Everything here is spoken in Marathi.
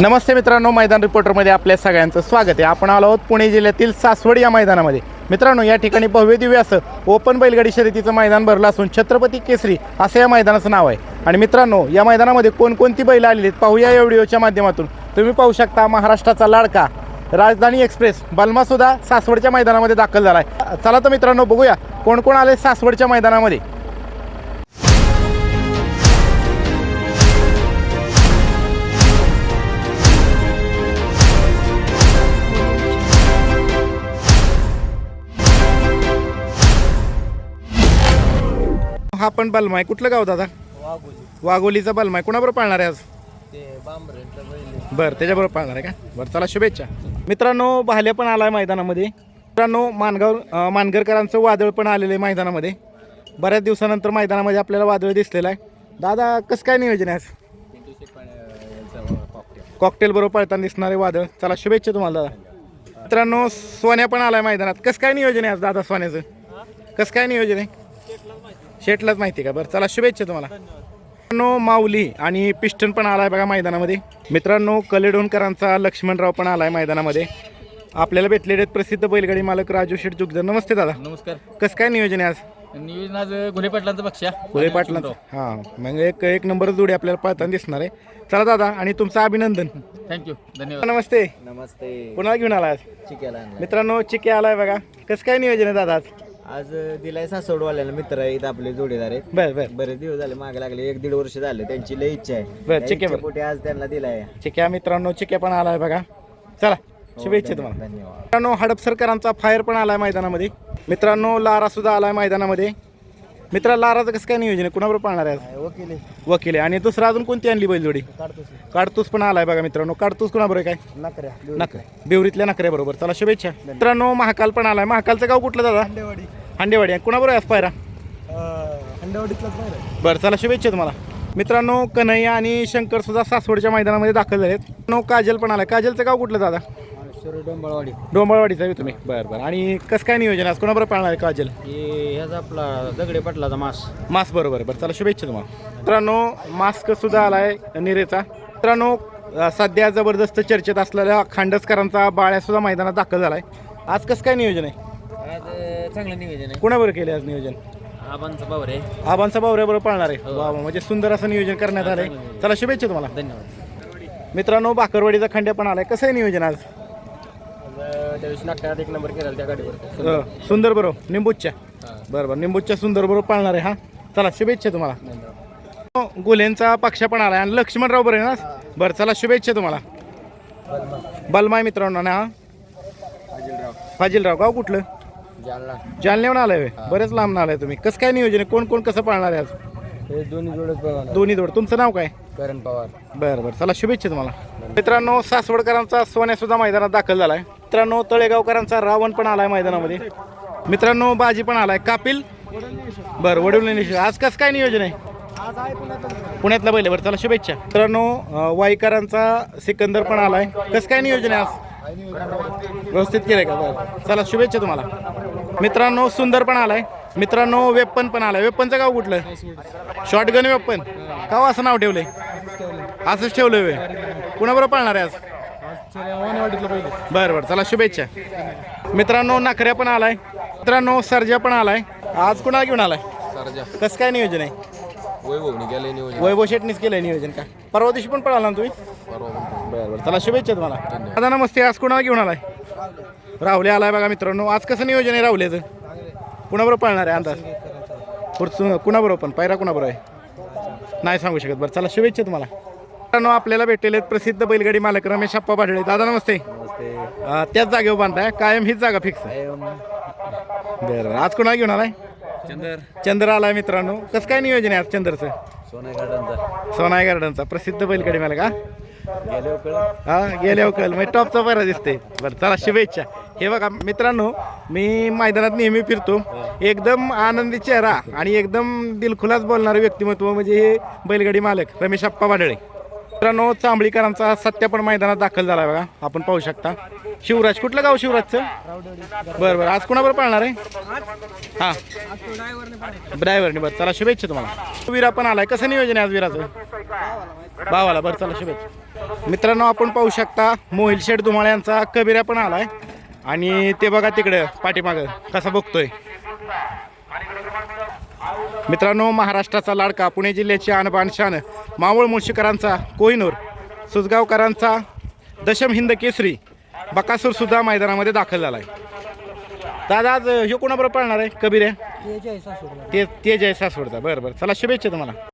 नमस्ते मित्रांनो मैदान रिपोर्टरमध्ये आपल्या सगळ्यांचं स्वागत आहे. आपण आलो आहोत पुणे जिल्ह्यातील सासवड या मैदानामध्ये. मित्रांनो या ठिकाणी भव्य दिव्य असं ओपन बैलगाडी शर्यतीचं मैदान भरलं असून छत्रपती केसरी असं या मैदानाचं नाव आहे. आणि मित्रांनो या मैदानामध्ये कोणकोणती बैल आलेली आहेत पाहूया या व्हिडिओच्या माध्यमातून. तुम्ही पाहू शकता महाराष्ट्राचा लाडका राजधानी एक्सप्रेस बलमासुद्धा सासवडच्या मैदानामध्ये दाखल झाला आहे. चला तर मित्रांनो बघूया कोण कोण आले सासवडच्या मैदानामध्ये. हा पण बलमा आहे कुठलं गाव दादा? वाघोली. वाघोलीचा बलमा आहे कुणाबरोबर पाळणार आहे आज? ते बरं त्याच्याबरोबर पाळणार आहे का? बरं चला शुभेच्छा. मित्रांनो भाल्या पण आलाय मैदानामध्ये. मित्रांनो मानगाव मानगरकरांचं वादळ पण आलेलं आहे मैदानामध्ये. बऱ्याच दिवसानंतर मैदानामध्ये आपल्याला वादळ दिसलेलं आहे. दादा कसं काय नियोजन आहे आज? कॉकटेल कॉकटेल बरोबर पळताना दिसणारे वादळ. चला शुभेच्छा तुम्हाला दादा. मित्रांनो सोन्या पण आलाय मैदानात. कसं काय नियोजन आहे आज दादा सोन्याचं? कसं काय नियोजन आहे? शेटलाच माहिती आहे का? बरं चला शुभेच्छा तुम्हाला. मित्रांनो माऊली आणि पिस्टन पण आलाय बघा मैदानामध्ये. मित्रांनो कलेडोणकरांचा लक्ष्मणराव पण आलाय मैदानामध्ये. आपल्याला भेटलेले आहेत प्रसिद्ध बैलगाडी मालक राजू शेठ जुगदर. नमस्ते दादा. नमस्कार. कसं काय नियोजन आहे आज? नियोजन आज गुन्हे पाटलांचं पक्ष हां मग एक एक नंबर जोडी आपल्याला पळताना दिसणार आहे. चला दादा आणि तुमचं अभिनंदन. थँक्यू धन्यवाद. नमस्ते. नमस्ते. पुन्हा घेऊन आला आज? चिक्याला मित्रांनो चिके आलाय बघा. कसं काय नियोजन आहे दादा आज? आज दिलाय सासवडवाल्याला मित्र आहेत आपले जोडीदार आहेत. बर बर. बरेच दिवस झाले मागे लागले एक दीड वर्ष झाले त्यांची लय इच्छा आहे. बरं, त्या. इच्छेपोटी आज त्यांना दिलाय. चिक्या मित्रांनो चिक्या पण आलाय बघा. चला शुभेच्छा तुम्हाला. धन्यवाद. मित्रांनो हडपसरकरांचा फायर पण आलाय मैदानामध्ये. मित्रांनो लारा सुद्धा आलाय मैदानामध्ये. मित्रा लाराचं कसं काय नियोजन आहे? कुणाबरोबर पाळणार आहे आज? वकील वकील आहे. आणि दुसरं अजून कोणती आणली बैलजोडी? काढतोस काडतूस पण आलाय बघा मित्रांनो. काडतूस कुणाबरोबर आहे काय? नकऱ्या नकरे बिवरीतल्या. नकऱ्या बरोबर. चला शुभेच्छा. मित्रांनो महाकाल पण आलाय. महाकालचं गाव कुठलं दादा? हंडेवाडी आहे. कुणाबरोबर आहे आज पायरा? हंडेवाडीतलाच नाही बरं चला शुभेच्छा तुम्हाला. मित्रांनो कन्हैया आणि शंकर सुद्धा सासवडच्या मैदानामध्ये दाखल झालेत. नो काजल पण आलाय. काजलचं गाव कुठलं दादा? डोंबळवाडी. डोंबळवाडीचं आहे तुम्ही. बरं बरं. आणि कसं काय नियोजन आहे? आज कोणाबरोबर पाळणार आहे काजल? हे ह्याचा आपला दगडे पाटलाचा मास. मास्क बरोबर आहे. बरं चला शुभेच्छा तुम्हाला. मित्रांनो मास्क सुद्धा आलाय निरेचा. मित्रांनो अं, सध्या जबरदस्त चर्चेत असलेल्या खांडसकरांचा बाळ्या सुद्धा मैदानात दाखल झालाय. आज कसं काय नियोजन आहे? चांगलं निवेदन आहे. कुणाबरोबर केले आज नियोजन? आबांचा पावर आहे. आबांचा बावऱ्याबरोबर पाळणार आहे. वा वा, म्हणजे सुंदर असं नियोजन करण्यात आलंय. चला शुभेच्छा तुम्हाला. धन्यवाद. मित्रांनो बाकरवाडीचा खंड्या पण आलाय. कसं आहे नियोजन आज? त्यावेळेस नाट्यात एक नंबर केला त्या गाडीवर. अं, सुंदर बरोबर. निंबूच्या. बरं बरं निंबूच्या सुंदर बरोबर पाळणार आहे हा? चला शुभेच्छा तुम्हाला. हो, गुल्हेंचा पक्ष पण आलाय. आणि लक्ष्मणराव बरं आहे ना? बरं चला शुभेच्छा तुम्हाला. बलमाय मित्रांनो ना? हा फाजिलराव. गाव कुठलं? जालना. जालन्याहून आलाय होय? बरेच लांब आलाय तुम्ही. कसं काय नियोजन आहे? कोण कोण कसं पाळणार आहे आज? हे दोन्ही जोडच बघा दोन्ही जोड. तुमचं नाव काय? करण पवार. बरं बरं. चला शुभेच्छा तुम्हाला. मित्रांनो सासवडकरांचा सोन्या सुद्धा मैदानात दाखल झालाय. मित्रांनो तळेगावकरांचा रावण पण आलाय मैदानामध्ये. मित्रांनो बाजी पण आलाय. कापिल? बरं वडील आज कसं काय नियोजन आहे? पुण्यातला बैल आहे. बरं चला शुभेच्छा. मित्रांनो अं, वाईकरांचा सिकंदर पण आलाय. कसं काय नियोजन आहे आज? व्यवस्थित केलंय का? बरं. चला शुभेच्छा तुम्हाला. मित्रांनो सुंदर पण आलाय. मित्रांनो वेपन पण आलाय. वेपनचं गाव कुठलं? शॉर्टगन वेपन का हो असं नाव ठेवलंय? असंच ठेवलंय वे कुणाबरोबर पाळणार आहे आज? बरं बरं. चला शुभेच्छा. मित्रांनो नखऱ्या पण आलाय. मित्रांनो सर्जा पण आलाय. आज कुणाला घेऊन आलाय? सरजा. कसं काय नियोजन आहे? वैभव शेटनीच केलंय नियोजन का? परवा दिवशी पण पळाला ना तुम्ही? बरं बरं. चला शुभेच्छा तुम्हाला. दादा नमस्ते. आज कुणाला घेऊन आलाय? राहुले आलाय बघा मित्रांनो. आज कसं नियोजन आहे राहुल्याचं कुणाबरोबर पाळणार आहे अंदाज? पुढचं कुणाबरोबर पण? पायरा कुणाबरोबर आहे? नाही सांगू शकत. बरं चला शुभेच्छा तुम्हाला. मित्रांनो आपल्याला भेटलेले आहेत प्रसिद्ध बैलगाडी मालक रमेश अप्पा पाडळे दादा नमस्ते. अं, त्याच जागेवर बांधताय. कायम हीच जागा फिक्स. आहे बरं आज कुणाला घेऊन आलाय? चंदर. चंद्र आलाय मित्रांनो. कसं काय नियोजन आहे आज चंद्रचं? सोना गार्डनचा. सोनाई गार्डनचा. प्रसिद्ध बैलगाडी मालक हा? हा गेल्या कल म्हणजे टॉपचा बरा दिसते बरं चला शुभेच्छा. हे बघा मित्रांनो मी मैदानात नेहमी फिरतो. एकदम आनंदी चेहरा आणि एकदम दिलखुलास बोलणारं व्यक्तिमत्व म्हणजे हे बैलगाडी मालक रमेश अप्पा वाडळे मित्रांनो चांबळीकरांचा सत्य पण मैदानात दाखल झाला बघा. आपण पाहू शकता. शिवराज कुठलं गाव शिवराजचं? बरं बरं. आज कोणाबरोबर पाळणार आहे? हां. ड्रायव्हरने बरं चला शुभेच्छा तुम्हाला. विरा पण आलाय. कसं नियोजन आहे आज विराचं? भावाला बरं चला शुभेच्छा. मित्रांनो आपण पाहू शकता मोहिल शेठ धुमाळ यांचा कबिऱ्या पण आलाय. आणि ते बघा तिकडं पाठीमागं कसा बघतोय. मित्रांनो महाराष्ट्राचा लाडका पुणे जिल्ह्याची आणबान शान मावळ मुळशीकरांचा कोहिनूर सुजगावकरांचा दशम हिंद केसरी बकासूर सुद्धा मैदानामध्ये दाखल झालाय. दादा आज ह्यो कोणाबरोबर पळणार आहे? कबीर आहे? ते तेज आहे सासवडचा. बरं बरं. चला शुभेच्छा तुम्हाला.